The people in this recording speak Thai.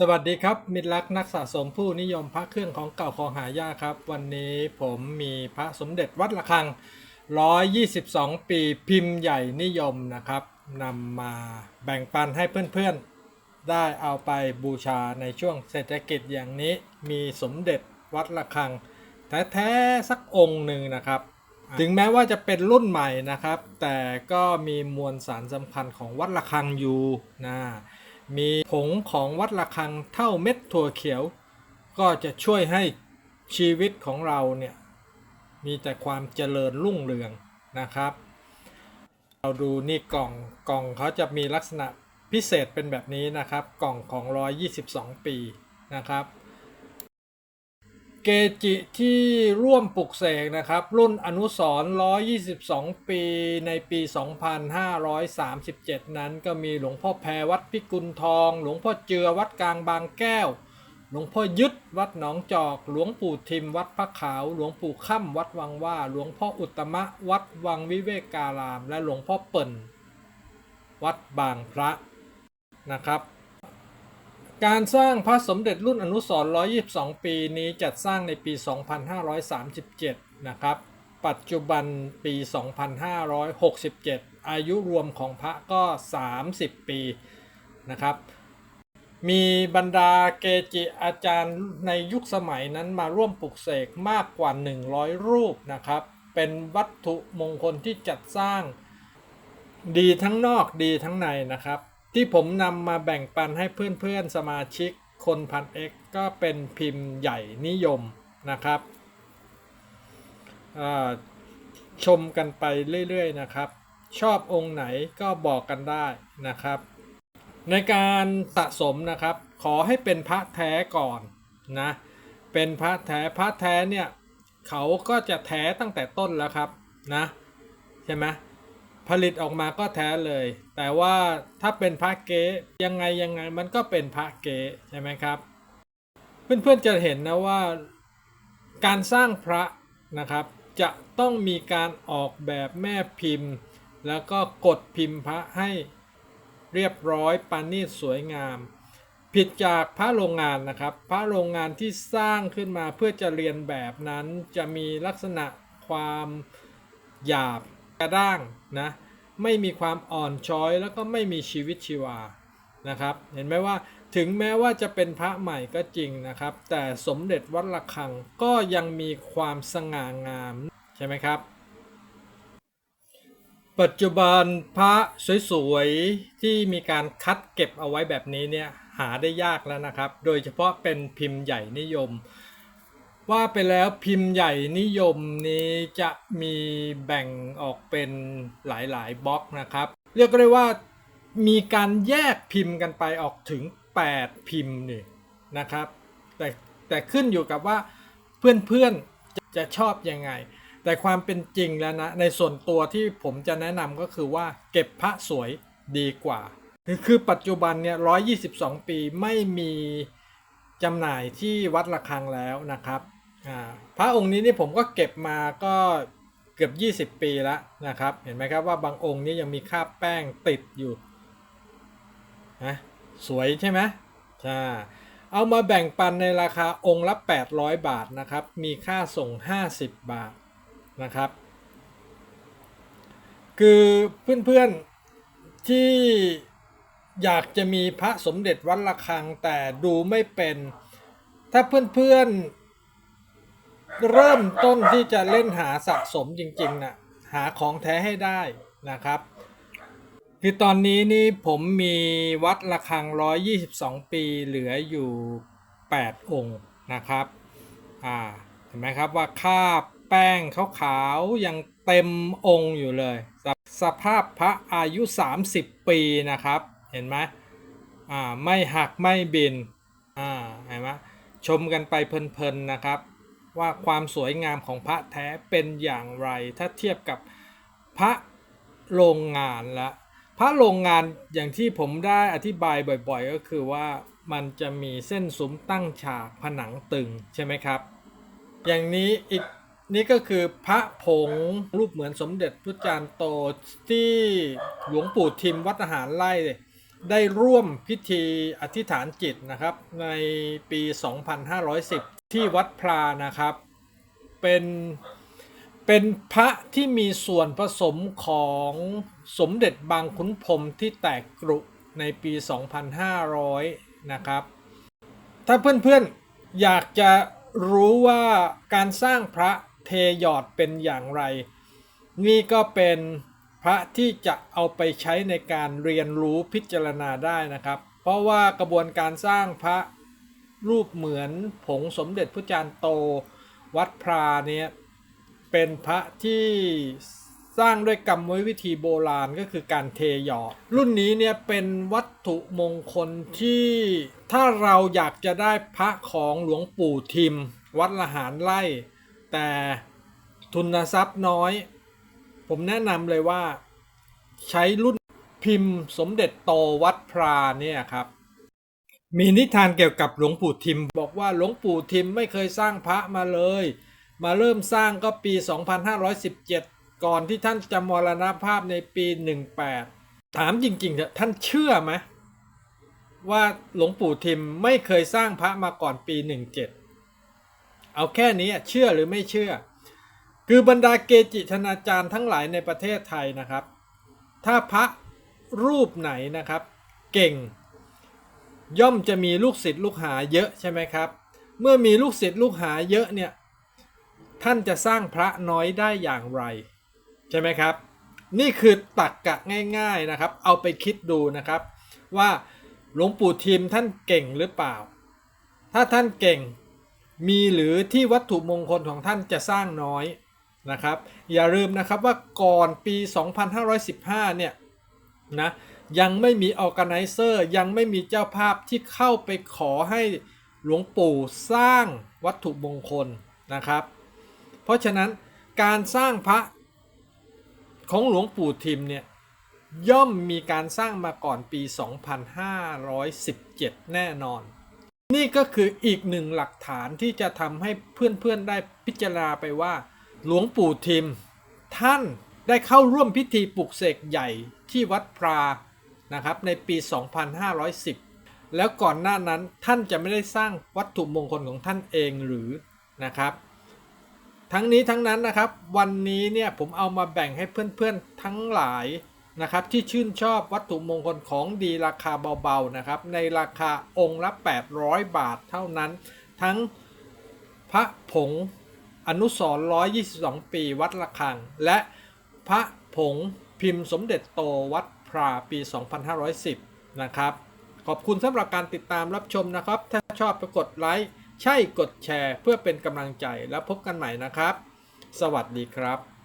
สวัสดีครับ มิตรรักนักสะสมผู้นิยมพระเครื่องของเก่าของหายากครับ วันนี้ผมมีพระสมเด็จวัดระฆัง 122 ปีพิมพ์ใหญ่นิยมนะครับนำมาแบ่งปันให้เพื่อนๆ ได้เอาไปบูชาในช่วงเศรษฐกิจอย่างนี้ มีสมเด็จวัดระฆัง แท้ๆสักองค์หนึ่งนะครับ ถึงแม้ว่าจะเป็นรุ่นใหม่นะครับ แต่ก็มีมวลสารสำคัญของวัดระฆังอยู่นะ มีผงของวัดระฆังเท่าเม็ดถั่วเขียว ก็จะช่วยให้ชีวิตของเราเนี่ยมีแต่ความเจริญรุ่งเรืองนะครับ เราดูนี่กล่องกล่องเขาจะมีลักษณะพิเศษเป็นแบบนี้นะครับ กล่องของ 122 ปีนะครับ เกจิที่ร่วมปลุกเสกนะครับ รุ่นอนุสร122 ปีในปี 2537 นั้นก็มีหลวงพ่อแพรวัดพิกุลทอง หลวงพ่อเจือวัดกลางบางแก้ว หลวงพ่อยึดวัดหนองจอก หลวงปู่ทิมวัดพระขาว หลวงปู่ค่ำวัดวังว่า หลวงพ่ออุตตมะ วัดวังวิเวกการาม และหลวงพ่อเปิ่น วัดบางพระนะครับ การสร้างพระสมเด็จรุ่นอนุสรณ์122 ปีนี้จัดสร้างในปี 2537 นะครับ ปัจจุบันปี 2567 อายุรวมของพระก็ 30 ปีนะครับ มีบรรดาเกจิอาจารย์ในยุคสมัยนั้นมาร่วมปลุกเสกมากกว่า 100 รูปนะครับ เป็นวัตถุมงคลที่จัดสร้างดีทั้งนอกดีทั้งในนะครับ ที่ผมนำมาแบ่งปันให้เพื่อนๆสมาชิกคนพันเอ็กก็เป็นพิมพ์ใหญ่นิยมนะครับชมกันไปเรื่อยๆนะครับ ชอบองค์ไหนก็บอกกันได้นะครับ ในการสะสมนะครับ ขอให้เป็นพระแท้ก่อนนะเป็นพระแท้พระแท้เนี่ยเขาก็จะแท้ตั้งแต่ต้นแล้วครับนะใช่ไหม ผลิตออกมาก็แท้เลย แต่ว่าถ้าเป็นพระเก๊ยังไงยังไงมันก็เป็นพระเก๊ใช่ไหมครับ เพื่อนๆจะเห็นนะว่าการสร้างพระนะครับ จะต้องมีการออกแบบแม่พิมพ์ แล้วก็กดพิมพ์พระให้เรียบร้อยปานนีตสวยงาม ผิดจากพระโรงงานนะครับ พระโรงงานที่สร้างขึ้นมาเพื่อจะเรียนแบบนั้นจะมีลักษณะความหยาบ กระด้างนะไม่มีความอ่อนช้อยแล้วก็ไม่มีชีวิตชีวานะครับ เห็นไหมว่าถึงแม้ว่าจะเป็นพระใหม่ก็จริงนะครับ แต่สมเด็จวัดระฆังก็ยังมีความสง่างามใช่ไหมครับ ปัจจุบันพระสวยๆที่มีการคัดเก็บเอาไว้แบบนี้เนี่ยหาได้ยากแล้วนะครับ โดยเฉพาะเป็นพิมพ์ใหญ่นิยม ว่าไปแล้วพิมพ์ใหญ่นิยมนี้จะมีแบ่งออกเป็นหลายๆบล็อกนะครับ เรียกได้ว่ามีการแยกพิมพ์กันไปออกถึง 8 พิมพ์นี่นะครับ แต่แต่ขึ้นอยู่กับว่าเพื่อนๆจะจะชอบยังไง แต่ความเป็นจริงแล้วนะ ในส่วนตัวที่ผมจะแนะนำก็คือว่าเก็บพระสวยดีกว่า คือปัจจุบันเนี่ย 122 ปีไม่มีจำหน่ายที่วัดระฆังแล้วนะครับ พระองค์นี้นี่ผมก็เก็บมาก็เกือบ 20 ปีแล้วนะครับ เห็นไหมครับว่าบางองค์นี้ยังมีคราบแป้งติดอยู่นะสวยใช่ไหมใช่เอามาแบ่งปันในราคาองค์ละ 800 บาทนะครับ มีค่าส่ง 50 บาทนะครับ คือเพื่อนๆที่อยากจะมีพระสมเด็จวัดระฆังแต่ดูไม่เป็น ถ้าเพื่อนๆ เริ่มต้นที่จะเล่นหาสะสมจริงๆนะหาของแท้ให้ได้นะครับคือตอนนี้นี่ผมมีวัดระฆัง 122 ปีเหลืออยู่ 8 องค์นะครับอ่าเห็นไหมครับว่าคาบแป้งขาวๆยังเต็มองค์อยู่เลยสสภาพพระอายุ 30 ปีนะครับ เห็นไหมอ่าไม่หักไม่บินอ่าเห็นไหมชมกันไปเพลินๆนะครับ ว่าความสวยงามของพระแท้เป็นอย่างไรถ้าเทียบกับพระโรงงานละพระโรงงานอย่างที่ผมได้อธิบายบ่อยๆ ก็คือว่ามันจะมีเส้นซุ้มตั้งฉากผนังตึงใช่ไหมครับ อย่างนี้อีกนี่ก็คือพระผงรูปเหมือนสมเด็จพระจารย์โตที่หลวงปู่ทิมวัดอาหารไร่ได้ร่วมพิธีอธิษฐานจิตนะครับในปี 2510 ที่วัดพลานะครับ เป็นเป็นพระที่มีส่วนผสมของสมเด็จบางขุนพรมที่แตกกรุในปี 2500 นะครับ ถ้าเพื่อนๆอยากจะรู้ว่าการสร้างพระเทหยอดเป็นอย่างไร นี่ก็เป็นพระที่จะเอาไปใช้ในการเรียนรู้พิจารณาได้นะครับ เพราะว่ากระบวนการสร้างพระ รูปเหมือนผงสมเด็จพระจารย์โตวัดพราเนี่ยเป็นพระที่สร้างด้วยกรรมวิธีโบราณก็คือการเทหยอด รุ่นนี้เนี่ยเป็นวัตถุมงคลที่ถ้าเราอยากจะได้พระของหลวงปู่ทิม วัดละหารไล่ แต่ทุนทรัพย์น้อย ผมแนะนำเลยว่าใช้รุ่นพิมพ์สมเด็จโตวัดพราเนี่ยครับ มีนิทานเกี่ยวกับหลวงปู่ทิม บอกว่าหลวงปู่ทิมไม่เคยสร้างพระมาเลย มาเริ่มสร้างก็ปี 2517 ก่อนที่ท่านจะมรณภาพในปี 18 ถามจริงๆเถอะท่านเชื่อไหมว่าหลวงปู่ทิมไม่เคยสร้างพระมาก่อนปี 17 เอาแค่นี้เชื่อหรือไม่เชื่อ คือบรรดาเกจิธนาจารย์ทั้งหลายในประเทศไทยนะครับ ถ้าพระรูปไหนนะครับ เก่ง ย่อมจะมีลูกศิษย์ลูกหาเยอะใช่ไหมครับ เมื่อมีลูกศิษย์ลูกหาเยอะเนี่ยท่านจะสร้างพระน้อยได้อย่างไร ใช่ไหมครับ นี่คือตักกะง่ายๆนะครับ เอาไปคิดดูนะครับ ว่าหลวงปู่ทิมท่านเก่งหรือเปล่า ถ้าท่านเก่งมีหรือที่วัตถุมงคลของท่านจะสร้างน้อยนะครับ อย่าลืมนะครับว่าก่อนปี 2515 เนี่ยนะ ยังไม่มีออแก z นเซอร์ยังไม่มีเจ้าภาพที่เข้าไปขอให้หลวงปู่สร้างวัตถุมงคลนะครับ เพราะฉะนั้นการสร้างพระของหลวงปู่ทิมเนี่ยย่อมมีการสร้างมาก่อนปี 2517 แน่นอน นี่ก็คืออีกหนึ่งหลักฐานที่จะทำให้เพื่อนๆได้พิจารณาไปว่า หลวงปู่ทิม ท่านได้เข้าร่วมพิธีปลุกเสกใหญ่ที่วัดพรา นะครับในปี 2510 แล้วก่อนหน้านั้นท่านจะไม่ได้สร้างวัตถุมงคลของท่านเองหรือนะครับ ทั้งนี้ทั้งนั้นนะครับวันนี้เนี่ยผมเอามาแบ่งให้เพื่อนๆทั้งหลายนะครับที่ชื่นชอบวัตถุมงคลของดีราคาเบาๆนะครับในราคาองค์ละ 800 บาทเท่านั้น ทั้งพระผงอนุสรณ์122 ปีวัดระฆัง และพระผงพิมพ์สมเด็จโตวัด พราปี 2510 นะครับ ขอบคุณสำหรับการติดตามรับชมนะครับ ถ้าชอบไปกดไลค์ ใช่กดแชร์ เพื่อเป็นกำลังใจแล้วพบกันใหม่นะครับ สวัสดีครับ